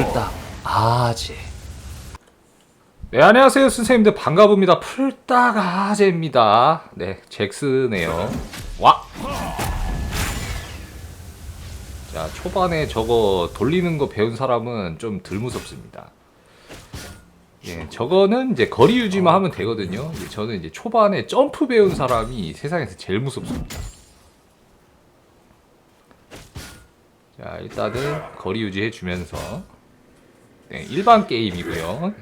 풀딱 아재. 네 안녕하세요 선생님들. 반가웁니다. 풀딱 아재입니다. 네 잭스네요. 와! 자 초반에 저거 돌리는 거 배운 사람은 좀 덜 무섭습니다. 예, 저거는 이제 거리 유지만 하면 되거든요. 저는 이제 초반에 점프 배운 사람이 세상에서 제일 무섭습니다. 자, 일단은 거리 유지해 주면서 네, 일반 게임이고요.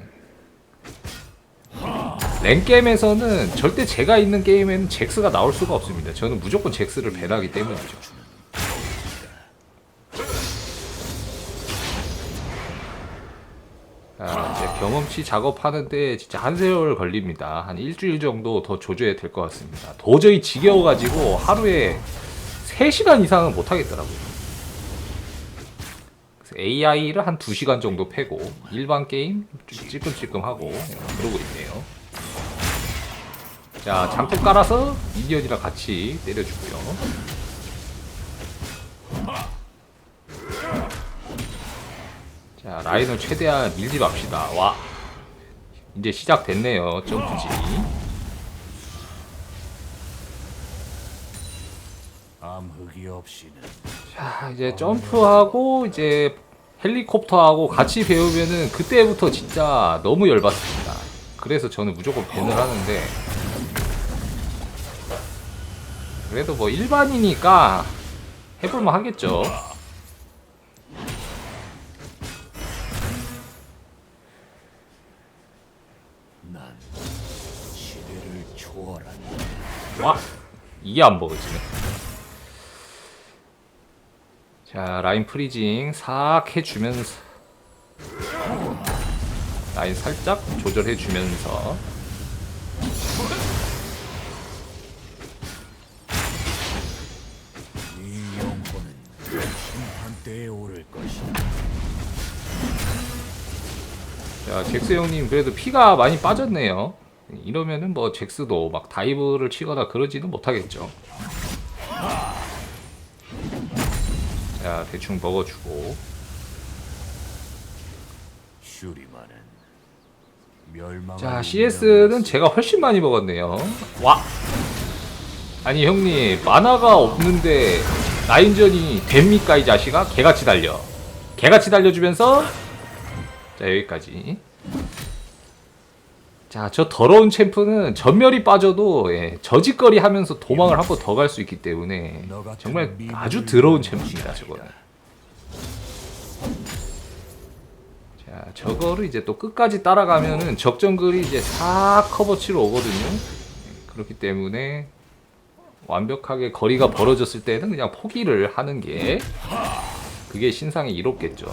랭 게임에서는 절대 제가 있는 게임에는 잭스가 나올 수가 없습니다. 저는 무조건 잭스를 배나기 때문이죠. 자, 이제 경험치 작업하는데 진짜 한 세월 걸립니다. 한 일주일 정도 더 조져야 될 것 같습니다. 도저히 지겨워가지고 하루에 3시간 이상은 못하겠더라고요. AI를 한 2시간 정도 패고 일반 게임 좀 찔끔찔끔 하고 그러고 있네요. 자, 장독 깔아서 미니언이랑 같이 때려주고요. 자, 라인을 최대한 밀지 맙시다. 와. 이제 시작됐네요. 점프지. 암흑이 없이는 자, 이제 점프하고 이제 헬리콥터하고 같이 배우면은 그때부터 진짜 너무 열받습니다. 그래서 저는 무조건 밴을 하는데 그래도 뭐 일반이니까 해볼만 하겠죠. 와 이게 안 먹어지네. 자 라인 프리징 싹 해주면서 라인 살짝 조절해주면서. 자 잭스 형님 그래도 피가 많이 빠졌네요. 이러면은 뭐 잭스도 막 다이브를 치거나 그러지는 못하겠죠. 자 대충 먹어주고 슈리만은 멸망. 자 CS는 제가 훨씬 많이 먹었네요. 와 아니 형님 만화가 없는데 라인전이 됩니까 이 자식아? 개같이 달려. 개같이 달려주면서 자 여기까지. 자 저 더러운 챔프는 전멸이 빠져도 예, 저짓거리 하면서 도망을 한 번 더 갈 수 있기 때문에 정말 아주 더러운 챔프입니다 저거는. 자, 저거를 이제 또 끝까지 따라가면은 적정글이 이제 싹 커버치로 오거든요. 네, 그렇기 때문에 완벽하게 거리가 벌어졌을 때는 그냥 포기를 하는 게 그게 신상이 이롭겠죠.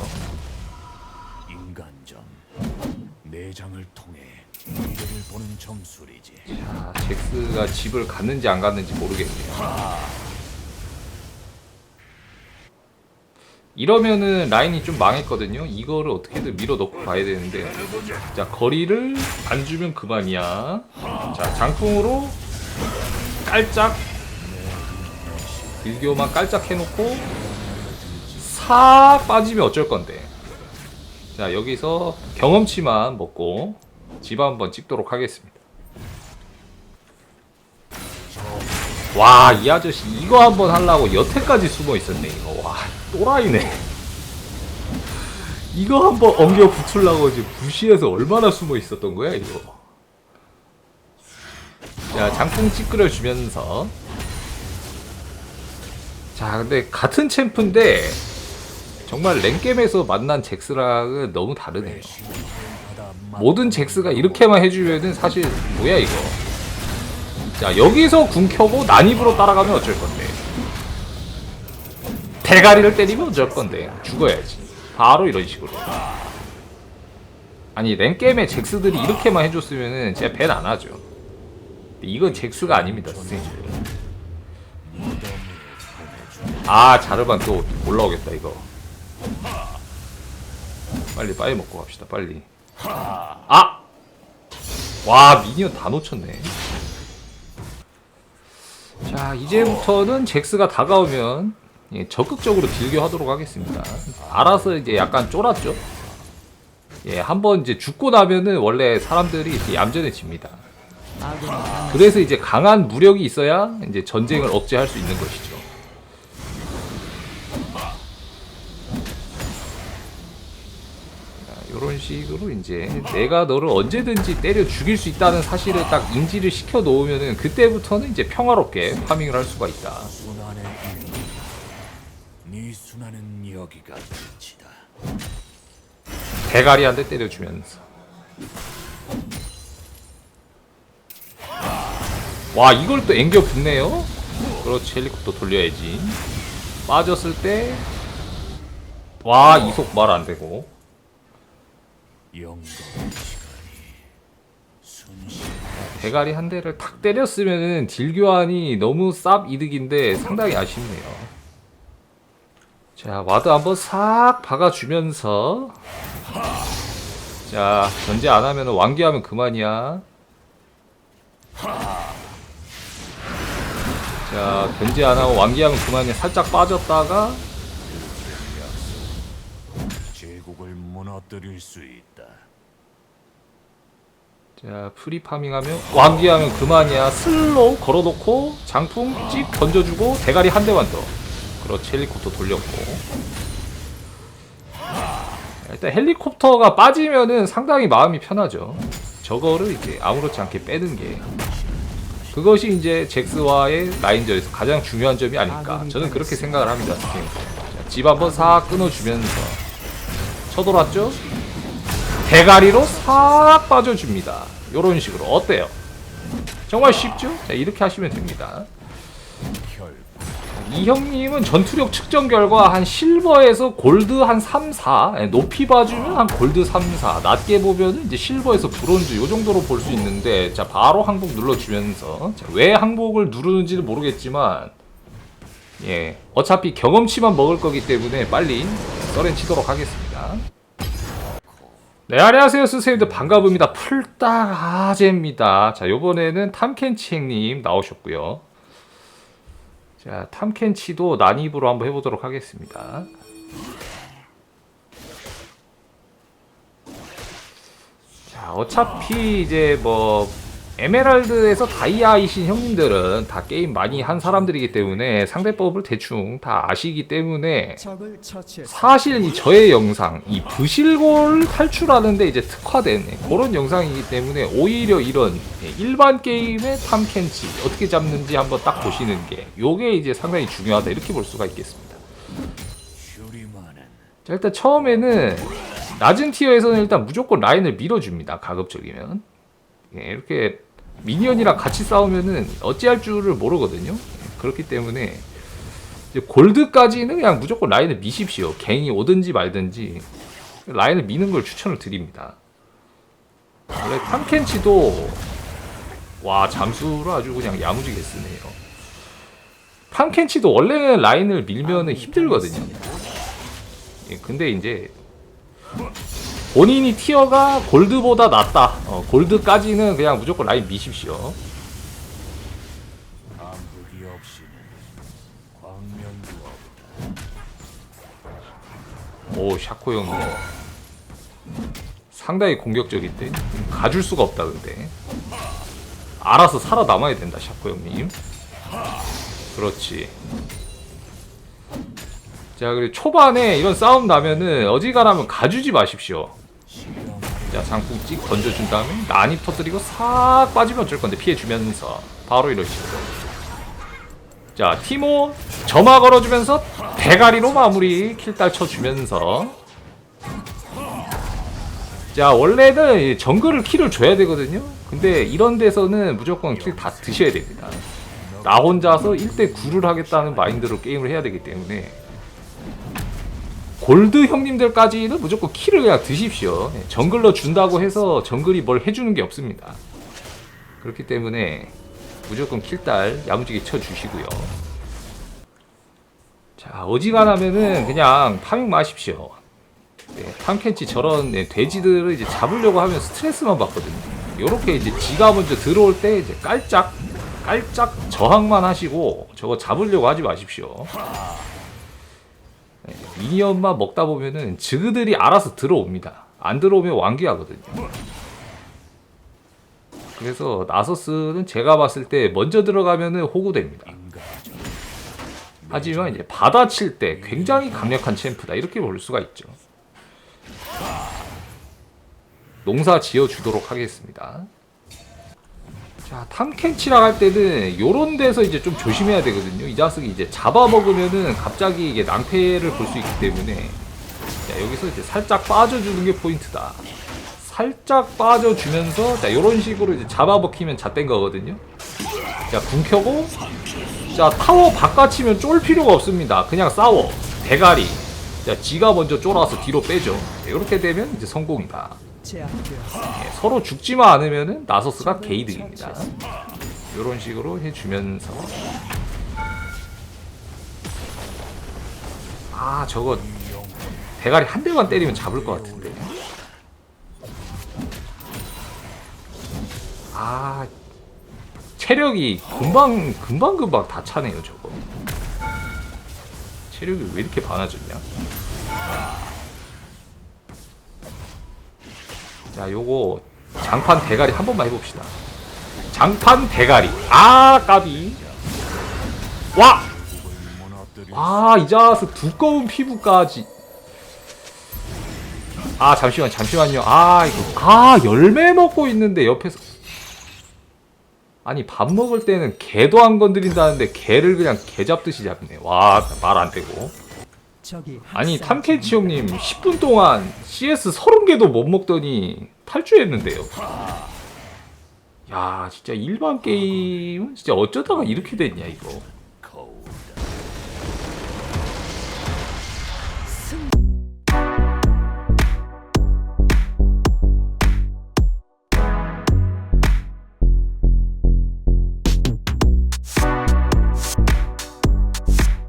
인간전 내장을 통 해 미래를 보는 점술이지. 자, 잭스가 집을 갔는지 안 갔는지 모르겠네요. 이러면은 라인이 좀 망했거든요. 이거를 어떻게든 밀어 넣고 가야 되는데, 자 거리를 안 주면 그만이야. 자 장풍으로 깔짝 일교만 깔짝 해놓고 싹 빠지면 어쩔 건데. 자 여기서 경험치만 먹고 집 한번 찍도록 하겠습니다. 와, 이 아저씨 이거 한번 하려고 여태까지 숨어 있었네, 이거. 와, 또라이네. 이거 한번 엉겨 붙으려고 이제 부시에서 얼마나 숨어 있었던 거야, 이거. 자, 장풍 찌끄려 주면서. 자, 근데 같은 챔프인데 정말 랭겜에서 만난 잭스랑은 너무 다르네요. 모든 잭스가 이렇게만 해주면은 사실 뭐야 이거. 자 여기서 궁 켜고 난입으로 따라가면 어쩔 건데. 대가리를 때리면 어쩔 건데. 죽어야지. 바로 이런 식으로. 아니 랭게임의 잭스들이 이렇게만 해줬으면은 제가 밴안 하죠. 이건 잭스가 아닙니다 아 자르반 또 올라오겠다 이거. 빨리 빨리 먹고 갑시다 빨리 아! 와 미니언 다 놓쳤네 자 이제부터는 잭스가 다가오면 예, 적극적으로 딜교하도록 하겠습니다 알아서 이제 약간 쫄았죠 예, 한번 이제 죽고 나면은 원래 사람들이 이렇게 얌전해집니다. 그래서 이제 강한 무력이 있어야 이제 전쟁을 억제할 수 있는 것이죠. 이런 식으로 이제 내가 너를 언제든지 때려 죽일 수 있다는 사실을 딱 인지를 시켜 놓으면은 그때부터는 이제 평화롭게 파밍을 할 수가 있다. 순환의 순환은 여기가 끝이다. 대가리 한 대 때려주면서. 와 이걸 또 앵겨 붙네요. 그렇지 헬리콥터 돌려야지. 빠졌을 때. 와 이속 말 안 되고. 대가리 한 대를 탁 때렸으면은 딜 교환이 너무 쌉 이득인데 상당히 아쉽네요. 자 와드 한번 싹 박아주면서 자 견제 안 하면 완기하면 그만이야. 자 견제 안 하고 완기하면 그만이야. 살짝 빠졌다가 무너뜨릴 수 있다. 자 프리 파밍하면 완기하면 그만이야. 슬로우 걸어놓고 장풍 찍 던져주고 대가리 한 대만 더. 그렇지 헬리콥터 돌렸고. 일단 헬리콥터가 빠지면은 상당히 마음이 편하죠. 저거를 이제 아무렇지 않게 빼는 게. 그것이 이제 잭스와의 라인전에서 가장 중요한 점이 아닐까. 저는 그렇게 생각을 합니다 자, 집 한번 싹 끊어주면서 쳐돌았죠? 대가리로 싹 빠져줍니다. 요런 식으로. 어때요? 정말 쉽죠? 자, 이렇게 하시면 됩니다. 혈이 형님은 전투력 측정 결과 한 실버에서 골드 한 3, 4 예, 높이 봐주면 한 골드 3, 4 낮게 보면 이제 실버에서 브론즈 요 정도로 볼 수 있는데 자 바로 항복 눌러주면서 자, 왜 항복을 누르는지는 모르겠지만 예. 어차피 경험치만 먹을 거기 때문에 빨리 써렌 치도록 하겠습니다. 네 안녕하세요. 스세님들 반갑습니다. 풀딱 아재입니다. 자 요번에는 탐켄치 형님 나오셨고요. 자, 탐켄치도 난입으로 한번 해보도록 하겠습니다. 자, 어차피 이제 뭐 에메랄드에서 다이아이신 형님들은 다 게임 많이 한 사람들이기 때문에 상대법을 대충 다 아시기 때문에. 사실 이 저의 영상 이 부실골 탈출하는데 이제 특화된 그런 영상이기 때문에 오히려 이런 일반 게임의 탐켄치 어떻게 잡는지 한번 딱 보시는 게 요게 이제 상당히 중요하다 이렇게 볼 수가 있겠습니다. 자 일단 처음에는 낮은 티어에서는 일단 무조건 라인을 밀어줍니다. 가급적이면 예, 이렇게 미니언이랑 같이 싸우면은 어찌할 줄을 모르거든요. 예, 그렇기 때문에 골드까지는 그냥 무조건 라인을 미십시오. 갱이 오든지 말든지 라인을 미는 걸 추천을 드립니다. 원래 탐켄치도 와 잠수로 아주 그냥 야무지게 쓰네요. 탐켄치도 원래는 라인을 밀면은 힘들거든요. 예, 근데 이제 본인이 티어가 골드보다 낫다. 어, 골드까지는 그냥 무조건 라인 미십시오. 오 샤코 형님 상당히 공격적인데? 가줄 수가 없다 근데. 알아서 살아남아야 된다 샤코 형님. 그렇지. 자 그리고 초반에 이런 싸움 나면은 어지간하면 가주지 마십시오 자 장풍 찍 던져준 다음에 난입 터뜨리고 싹 빠지면 어쩔 건데 피해주면서 바로 이런 식으로. 자 티모 점화 걸어주면서 대가리로 마무리 킬딸 쳐주면서. 자 원래는 이 정글을 킬을 줘야 되거든요. 근데 이런 데서는 무조건 킬 다 드셔야 됩니다. 나 혼자서 1대 9를 하겠다는 마인드로 게임을 해야 되기 때문에 골드 형님들까지는 무조건 킬을 그냥 드십시오. 예, 정글러 준다고 해서 정글이 뭘 해주는 게 없습니다. 그렇기 때문에 무조건 킬딸 야무지게 쳐주시고요. 자 어지간하면은 그냥 파밍 마십시오. 네, 탐켄치 저런 네, 돼지들을 이제 잡으려고 하면 스트레스만 받거든요. 요렇게 이제 지가 먼저 들어올 때 이제 깔짝 깔짝 저항만 하시고 저거 잡으려고 하지 마십시오. 미니언만 먹다 보면은 즈그들이 알아서 들어옵니다. 안 들어오면 완기하거든요. 그래서 나서스는 제가 봤을 때 먼저 들어가면은 호구됩니다. 하지만 이제 받아칠 때 굉장히 강력한 챔프다 이렇게 볼 수가 있죠. 농사 지어 주도록 하겠습니다. 자, 탐켄치랑 할 때는 요런 데서 이제 좀 조심해야 되거든요. 이 자식이 이제 잡아먹으면은 갑자기 이게 낭패를 볼 수 있기 때문에. 자, 여기서 이제 살짝 빠져주는 게 포인트다. 살짝 빠져주면서 자, 요런 식으로 이제 잡아먹히면 잣된 거거든요. 자, 궁 켜고. 자 타워 바깥이면 쫄 필요가 없습니다. 그냥 싸워. 대가리. 자 지가 먼저 쫄아서 뒤로 빼죠. 이렇게 되면 이제 성공이다 예, 서로 죽지만 않으면은 나서스가 게이득입니다. 이런 식으로 해주면서. 아 저거 대가리 한 대만 때리면 잡을 것 같은데. 아 체력이 금방 금방 금방 다 차네요 저거. 체력이 왜 이렇게 많아졌냐 자 요거 장판 대가리 한 번만 해봅시다 장판 대가리 아 까비 와 아, 이 자스 두꺼운 피부까지. 아, 잠시만, 잠시만요. 아, 이거. 아, 열매 먹고 있는데 옆에서. 아니, 밥 먹을 때는 개도 안 건드린다는데 개를 그냥 개 잡듯이 잡네. 와, 말 안 되고. 아니, 학살 탐켄치 형님 10분 동안 CS 30개도 못 먹더니 탈주했는데요. 야, 진짜 일반 게임은 진짜 어쩌다가 이렇게 됐냐, 이거.